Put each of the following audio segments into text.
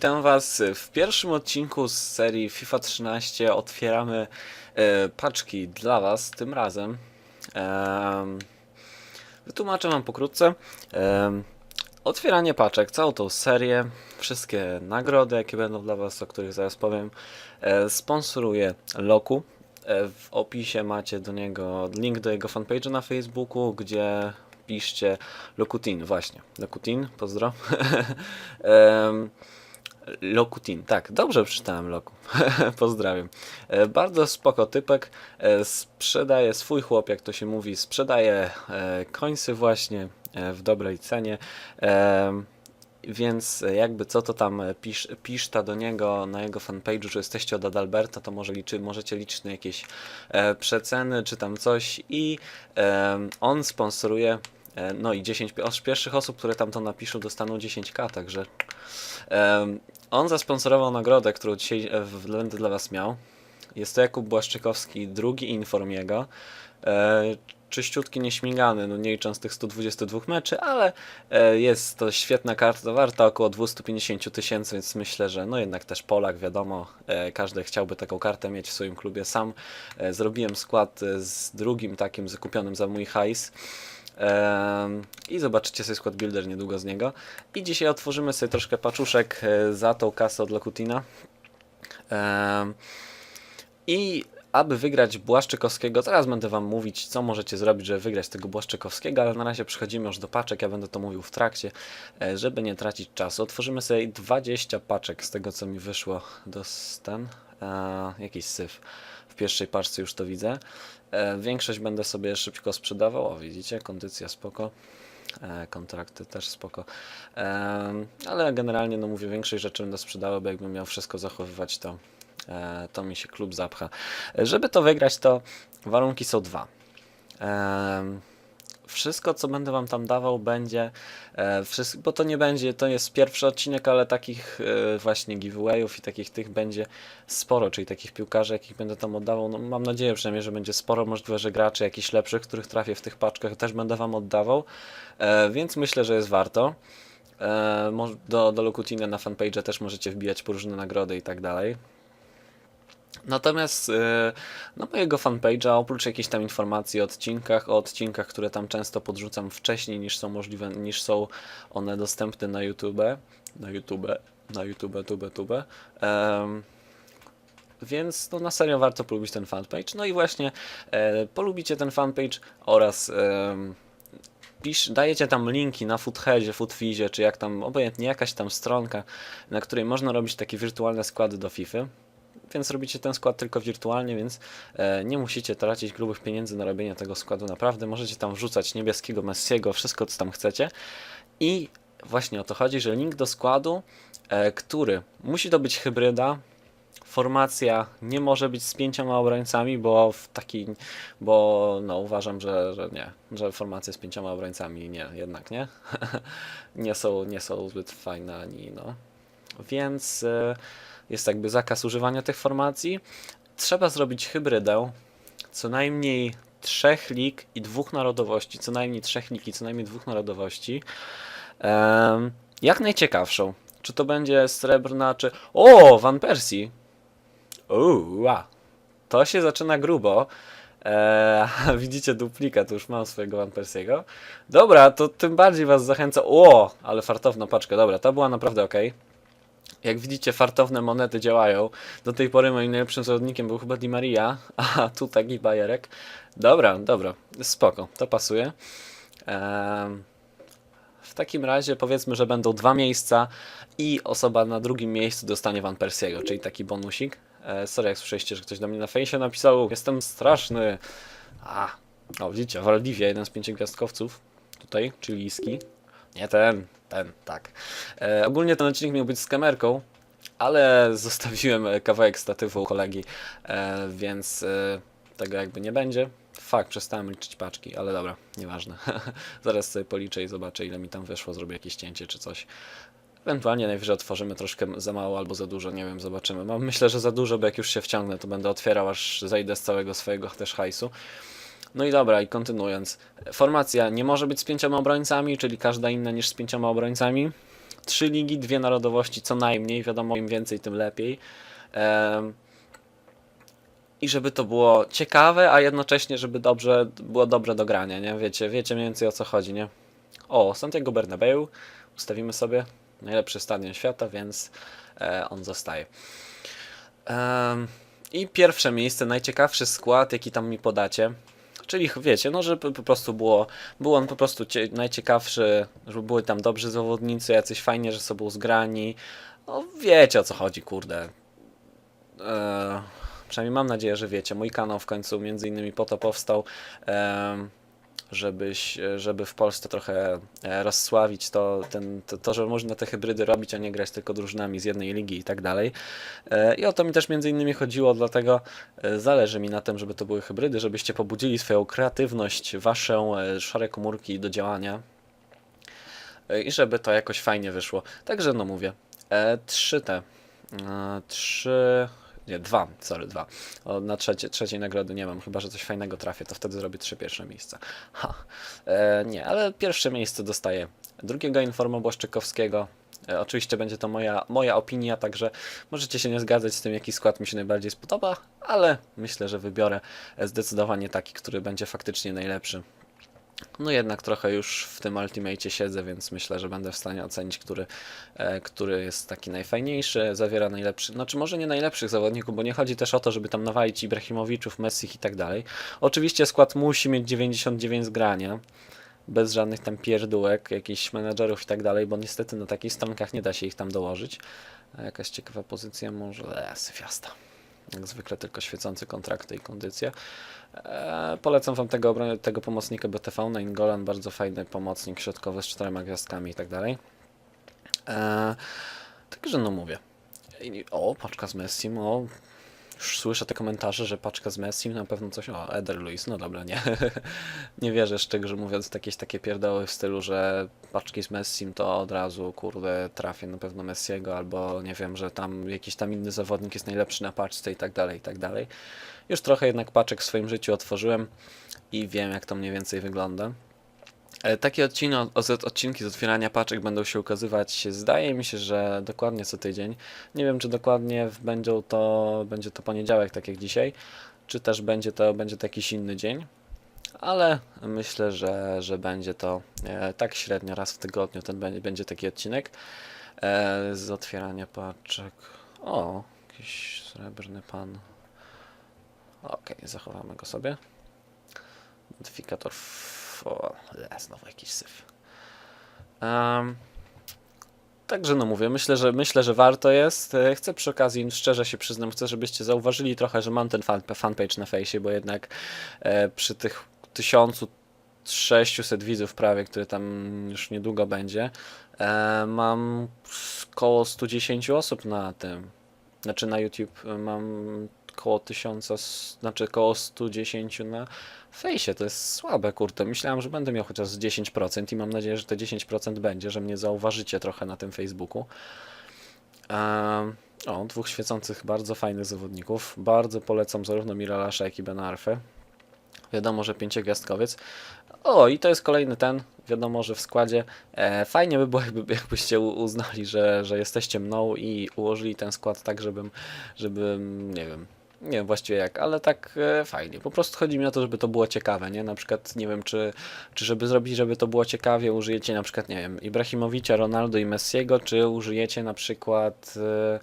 Witam Was w pierwszym odcinku z serii FIFA 13. Otwieramy e, paczki dla Was tym razem. Em, wytłumaczę Wam pokrótce. Em, otwieranie paczek, całą tą serię, wszystkie nagrody, jakie będą dla Was, o których zaraz powiem, e, sponsoruje Loku. E, w opisie macie do niego link do jego fanpage'a na Facebooku, gdzie piszcie Lokutin, właśnie. Lokutin, pozdro. Em, Lokutin, tak, dobrze przeczytałem Loku. Pozdrawiam. E, Bardzo spoko typek. E, Sprzedaje swój chłop, jak to się mówi, sprzedaje e, końsy właśnie w dobrej cenie. Więc jakby co to tam pisz, piszta do niego na jego fanpage'u, że jesteście od Adalberta, to może liczy, możecie liczyć na jakieś przeceny czy tam coś i on sponsoruje no i 10 pi- os- pierwszych osób, które tam to napiszą dostaną 10k, także on zasponsorował nagrodę, którą dzisiaj e, będę dla Was miał. Jest to Jakub Błaszczykowski, drugi inform jego. E, czyściutki, nieśmigany, no nie licząc tych 122 meczy, ale e, jest to świetna karta, warta około 250 tysięcy, więc myślę, że no jednak też Polak, wiadomo, e, każdy chciałby taką kartę mieć w swoim klubie. Sam e, zrobiłem skład e, z drugim takim zakupionym za mój hajs. I zobaczycie sobie skład builder niedługo z niego. I dzisiaj otworzymy sobie troszkę paczuszek e, za tą kasę od Lokutina. I aby wygrać Błaszczykowskiego, teraz będę Wam mówić, co możecie zrobić, żeby wygrać tego Błaszczykowskiego, ale na razie przechodzimy już do paczek, ja będę to mówił w trakcie, e, żeby nie tracić czasu. Otworzymy sobie 20 paczek z tego, co mi wyszło do stan. E, jakiś syf. Pierwszej paczce już to widzę. E, większość będę sobie szybko sprzedawał, o widzicie, kondycja spoko. E, kontrakty też spoko. Em, ale generalnie, no mówię, większość rzeczy będę sprzedawał, bo jakbym miał wszystko zachowywać, to, e, to mi się klub zapcha. E, Żeby to wygrać, to warunki są dwa. Wszystko, co będę wam tam dawał, będzie, e, wszystko, bo to nie będzie, to jest pierwszy odcinek, ale takich e, właśnie giveawayów i takich tych będzie sporo, czyli takich piłkarzy, jakich będę tam oddawał. No, mam nadzieję przynajmniej, że będzie sporo, możliwe, że graczy jakichś lepszych, których trafię w tych paczkach, też będę wam oddawał, e, więc myślę, że jest warto. E, do, do Lokutina na fanpage też możecie wbijać różne nagrody i tak dalej. Natomiast e, no mojego fanpage'a, oprócz jakichś tam informacji o odcinkach, o odcinkach, które tam często podrzucam wcześniej niż są możliwe, niż są one dostępne na YouTube, na YouTube, na YouTube, tube, tube. Em, więc no, na serio warto polubić ten fanpage. No i właśnie e, polubicie ten fanpage oraz em, pisz, dajecie tam linki na Footheadzie, Footfizie, czy jak tam, obojętnie jakaś tam stronka, na której można robić takie wirtualne składy do FIFA więc robicie ten skład tylko wirtualnie, więc e, nie musicie tracić grubych pieniędzy na robienie tego składu. Naprawdę możecie tam wrzucać niebieskiego Messiego, wszystko co tam chcecie. I właśnie o to chodzi, że link do składu, e, który musi to być hybryda. Formacja nie może być z pięcioma obrońcami, bo w taki, bo no uważam, że, że nie, że formacje z pięcioma obrońcami nie, jednak nie. nie są, nie są zbyt fajne ani no. Więc e, jest jakby zakaz używania tych formacji. Trzeba zrobić hybrydę co najmniej trzech lig i dwóch narodowości, co najmniej trzech lig i co najmniej dwóch narodowości. Em, jak najciekawszą. Czy to będzie srebrna, czy... O, Van Persie! Wow. To się zaczyna grubo. Eee, widzicie duplikat, już mam swojego Van Persiego. Dobra, to tym bardziej was zachęcam. O, ale fartowna paczka. Dobra, to była naprawdę ok. Jak widzicie, fartowne monety działają. Do tej pory moim najlepszym zawodnikiem był chyba Di Maria, a tu taki bajerek. Dobra, dobra, spoko, to pasuje. Em, w takim razie powiedzmy, że będą dwa miejsca i osoba na drugim miejscu dostanie Van Persiego, czyli taki bonusik. E, sorry, jak słyszeliście, że ktoś do mnie na fejsie napisał, jestem straszny. A, o widzicie, Waldiwia, jeden z pięciogwiazdkowców tutaj, chilijski. Nie ten, ten, tak. E, ogólnie ten odcinek miał być z kamerką, ale zostawiłem kawałek statywu u kolegi, e, więc e, tego jakby nie będzie. Fakt, przestałem liczyć paczki, ale dobra, nieważne. Zaraz sobie policzę i zobaczę, ile mi tam wyszło, zrobię jakieś cięcie czy coś. Ewentualnie najwyżej otworzymy troszkę za mało albo za dużo, nie wiem, zobaczymy. Mam, myślę, że za dużo, bo jak już się wciągnę, to będę otwierał, aż zejdę z całego swojego też hajsu. No i dobra, i kontynuując. Formacja nie może być z pięcioma obrońcami, czyli każda inna niż z pięcioma obrońcami. trzy ligi, dwie narodowości co najmniej, wiadomo im więcej tym lepiej. Em, I żeby to było ciekawe, a jednocześnie żeby dobrze, było dobrze do grania, nie? Wiecie, wiecie mniej więcej o co chodzi, nie? O, Santiago Bernabeu ustawimy sobie, najlepszy stadion świata, więc e, on zostaje. I pierwsze miejsce, najciekawszy skład, jaki tam mi podacie. Czyli wiecie, no, żeby po prostu było, był on po prostu cie, najciekawszy, żeby były tam dobrzy zawodnicy, jacyś fajnie, że sobą zgrani. No wiecie o co chodzi, kurde. E, przynajmniej mam nadzieję, że wiecie. Mój kanał w końcu między innymi po to powstał, em, żebyś, żeby w Polsce trochę e, rozsławić to, ten, to, to, że można te hybrydy robić, a nie grać tylko drużynami z jednej ligi i tak dalej. E, I o to mi też między innymi chodziło, dlatego e, zależy mi na tym, żeby to były hybrydy, żebyście pobudzili swoją kreatywność, waszą e, szare komórki do działania e, i żeby to jakoś fajnie wyszło. Także no mówię, e, trzy te, e, trzy, nie, dwa, sorry, dwa. O, na trzecie, trzeciej nagrody nie mam, chyba że coś fajnego trafię, to wtedy zrobię trzy pierwsze miejsca. Ha. E, nie, ale pierwsze miejsce dostaję drugiego Informa Błaszczykowskiego. E, oczywiście będzie to moja, moja opinia, także możecie się nie zgadzać z tym, jaki skład mi się najbardziej spodoba, ale myślę, że wybiorę e, zdecydowanie taki, który będzie faktycznie najlepszy. No jednak trochę już w tym Ultimate siedzę, więc myślę, że będę w stanie ocenić, który, e, który jest taki najfajniejszy, zawiera najlepszy, znaczy może nie najlepszych zawodników, bo nie chodzi też o to, żeby tam nawalić Ibrahimowiczów, Messich i tak dalej. Oczywiście skład musi mieć 99 zgrania, bez żadnych tam pierdółek, jakichś menedżerów i tak dalej, bo niestety na takich stronkach nie da się ich tam dołożyć. A jakaś ciekawa pozycja może, eee, syfiasta. Jak zwykle tylko świecące kontrakty i kondycje. Eee, polecam wam tego, tego pomocnika BTV na Ingolan, bardzo fajny pomocnik środkowy z czterema gwiazdkami i tak dalej. Eee, także no mówię. O, paczka z Messim, o. Już słyszę te komentarze, że paczka z Messim, na pewno coś, o, Eder Luis, no dobra, nie. nie wierzę szczerze mówiąc jakieś takie pierdoły w stylu, że paczki z Messim to od razu, kurde, trafię na pewno Messiego, albo nie wiem, że tam jakiś tam inny zawodnik jest najlepszy na paczce i tak dalej, i tak dalej. Już trochę jednak paczek w swoim życiu otworzyłem i wiem, jak to mniej więcej wygląda. E, Takie odciny, od- odcinki z otwierania paczek będą się ukazywać, zdaje mi się, że dokładnie co tydzień. Nie wiem, czy dokładnie będą to, będzie to poniedziałek, tak jak dzisiaj, czy też będzie to, będzie to jakiś inny dzień, ale myślę, że, że będzie to e, tak średnio raz w tygodniu, ten będzie, będzie taki odcinek e, z otwierania paczek. O, jakiś srebrny pan. Okej, zachowamy go sobie. Modyfikator. O, znowu jakiś syf. Em, także no mówię, myślę, że myślę, że warto jest. E, Chcę przy okazji, szczerze się przyznam, chcę, żebyście zauważyli trochę, że mam ten fan, fanpage na fejsie, bo jednak e, przy tych 1600 widzów prawie, które tam już niedługo będzie, e, mam koło 110 osób na tym. Znaczy na YouTube e, mam koło 1000, s- znaczy koło 110 na fejsie. To jest słabe, kurde. Myślałem, że będę miał chociaż z 10% i mam nadzieję, że te 10% będzie, że mnie zauważycie trochę na tym Facebooku. Em, o, dwóch świecących, bardzo fajnych zawodników. Bardzo polecam zarówno Miralasza, jak i Benarfę. Wiadomo, że pięciogwiazdkowiec. O, i to jest kolejny ten. Wiadomo, że w składzie. E, fajnie by było, jakby, jakbyście uznali, że, że jesteście mną i ułożyli ten skład tak, żebym, żebym, nie wiem, nie wiem właściwie jak, ale tak e, fajnie. Po prostu chodzi mi o to, żeby to było ciekawe, nie? Na przykład, nie wiem, czy, czy żeby zrobić, żeby to było ciekawie, użyjecie na przykład, nie wiem, Ibrahimowicza, Ronaldo i Messiego, czy użyjecie na przykład. E,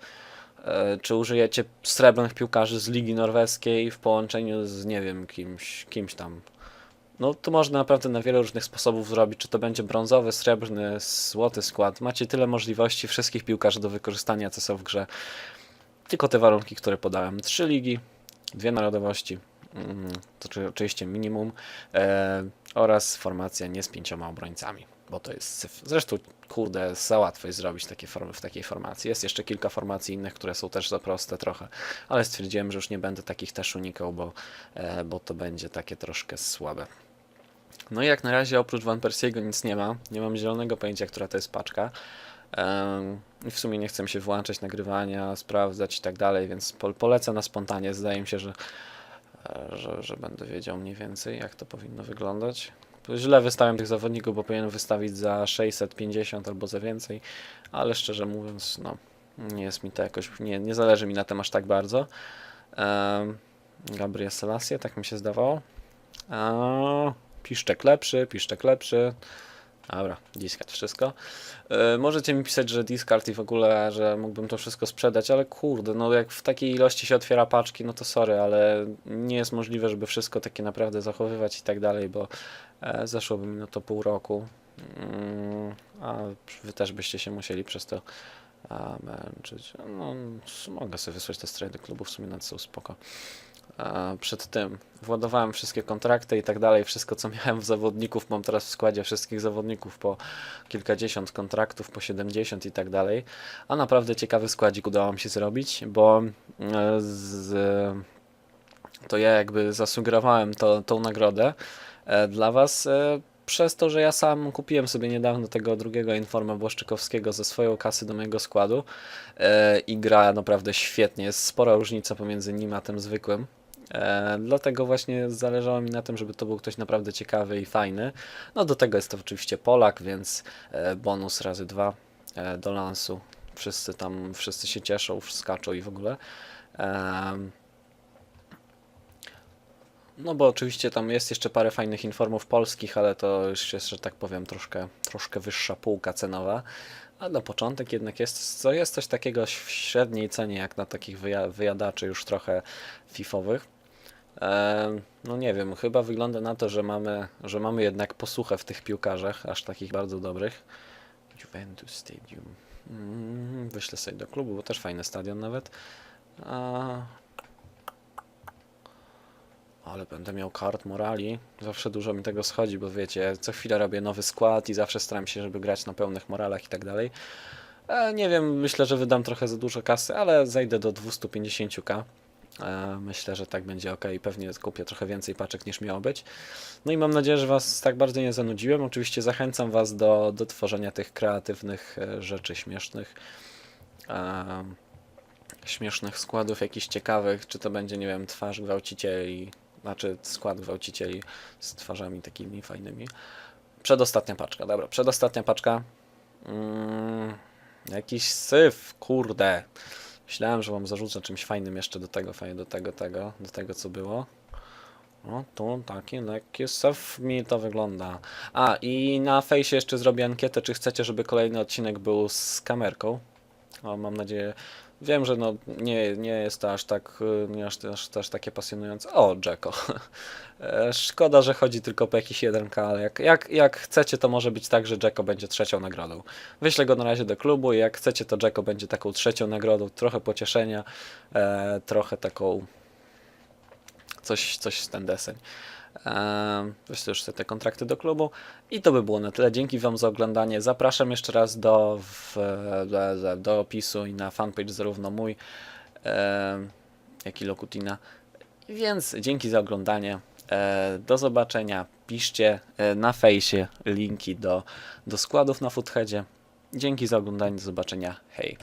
e, czy użyjecie srebrnych piłkarzy z Ligi Norweskiej w połączeniu z, nie wiem, kimś, kimś tam. No to można naprawdę na wiele różnych sposobów zrobić, czy to będzie brązowy, srebrny, złoty skład. Macie tyle możliwości wszystkich piłkarzy do wykorzystania, co są w grze. Tylko te warunki, które podałem. Trzy ligi, dwie narodowości, mm, to czy- oczywiście minimum, e, oraz formacja nie z pięcioma obrońcami, bo to jest. Zresztą, kurde, za łatwo jest zrobić takie formy w takiej formacji. Jest jeszcze kilka formacji innych, które są też za proste trochę, ale stwierdziłem, że już nie będę takich też unikał, bo, e, bo to będzie takie troszkę słabe. No i jak na razie oprócz Van Persiego nic nie ma. Nie mam zielonego pojęcia, która to jest paczka. W sumie nie chcę się włączać nagrywania, sprawdzać i tak dalej, więc po, polecę na spontanie. Zdaje mi się, że, e, że, że będę wiedział mniej więcej, jak to powinno wyglądać. źle wystawiam tych zawodników, bo powinienem wystawić za 650 albo za więcej, ale szczerze mówiąc, no, nie jest mi to jakoś, nie, nie zależy mi na tym aż tak bardzo. Gabriel Selassie, tak mi się zdawało. Piszczek lepszy, piszczek lepszy. Dobra, discard, wszystko. E, możecie mi pisać, że discard i w ogóle, że mógłbym to wszystko sprzedać, ale kurde, no jak w takiej ilości się otwiera paczki, no to sorry, ale nie jest możliwe, żeby wszystko takie naprawdę zachowywać i tak dalej, bo e, zeszłoby mi no to pół roku. Mm, a wy też byście się musieli przez to a, męczyć. No, mogę sobie wysłać te stroje do klubu, w sumie na co spoko. A, przed tym władowałem wszystkie kontrakty i tak dalej, wszystko co miałem w zawodników, mam teraz w składzie wszystkich zawodników po kilkadziesiąt kontraktów, po 70 i tak dalej. A naprawdę ciekawy składzik udało mi się zrobić, bo e, z, to ja jakby zasugerowałem to, tą nagrodę e, dla Was e, przez to, że ja sam kupiłem sobie niedawno tego drugiego Informa Błaszczykowskiego ze swoją kasy do mojego składu e, i gra naprawdę świetnie. Jest spora różnica pomiędzy nim a tym zwykłym. E, dlatego właśnie zależało mi na tym, żeby to był ktoś naprawdę ciekawy i fajny. No do tego jest to oczywiście Polak, więc e, bonus razy dwa e, do lansu. Wszyscy tam, wszyscy się cieszą, skaczą i w ogóle. Em, no bo oczywiście tam jest jeszcze parę fajnych informów polskich, ale to już jest, że tak powiem, troszkę, troszkę wyższa półka cenowa. A na początek jednak jest, co jest coś takiego w średniej cenie, jak na takich wyja wyjadaczy już trochę fifowych. Em, No nie wiem, chyba wygląda na to, że mamy, że mamy jednak posłuchę w tych piłkarzach, aż takich bardzo dobrych. Juventus Stadium. Mm, Wyślę sobie do klubu, bo też fajny stadion nawet. A... Ale będę miał kart morali. Zawsze dużo mi tego schodzi, bo wiecie, co chwilę robię nowy skład i zawsze staram się, żeby grać na pełnych moralach i tak dalej. E, Nie wiem, myślę, że wydam trochę za dużo kasy, ale zejdę do 250k. E, Myślę, że tak będzie ok. Pewnie kupię trochę więcej paczek niż miało być. No i mam nadzieję, że Was tak bardzo nie zanudziłem. Oczywiście zachęcam Was do, do tworzenia tych kreatywnych e, rzeczy śmiesznych. Śmiesznych składów, jakichś ciekawych, czy to będzie, nie wiem, twarz gwałcicieli, znaczy skład gwałcicieli z twarzami takimi fajnymi. Przedostatnia paczka, dobra, przedostatnia paczka. Mm, jakiś syf, kurde. Myślałem, że wam zarzucę czymś fajnym jeszcze do tego, fajnie do tego, tego, do tego co było. No tu taki lekki syf mi to wygląda. A i na fejsie jeszcze zrobię ankietę, czy chcecie, żeby kolejny odcinek był z kamerką. O, mam nadzieję. Wiem, że no, nie, nie jest to aż tak, y, nie aż, aż, aż takie pasjonujące. O, Jacko. Szkoda, że chodzi tylko po jakiś 1K, ale jak, jak, jak chcecie, to może być tak, że Jacko będzie trzecią nagrodą. Wyślę go na razie do klubu i jak chcecie, to Jacko będzie taką trzecią nagrodą, trochę pocieszenia, e, trochę taką coś, coś z ten deseń. Eee, Wyślę już sobie te kontrakty do klubu i to by było na tyle. Dzięki Wam za oglądanie. Zapraszam jeszcze raz do, w, do, opisu i na fanpage zarówno mój, eee, jak i Lokutina. Więc dzięki za oglądanie. Eee, Do zobaczenia. Piszcie na fejsie linki do, do składów na Footheadzie. Dzięki za oglądanie. Do zobaczenia. Hej.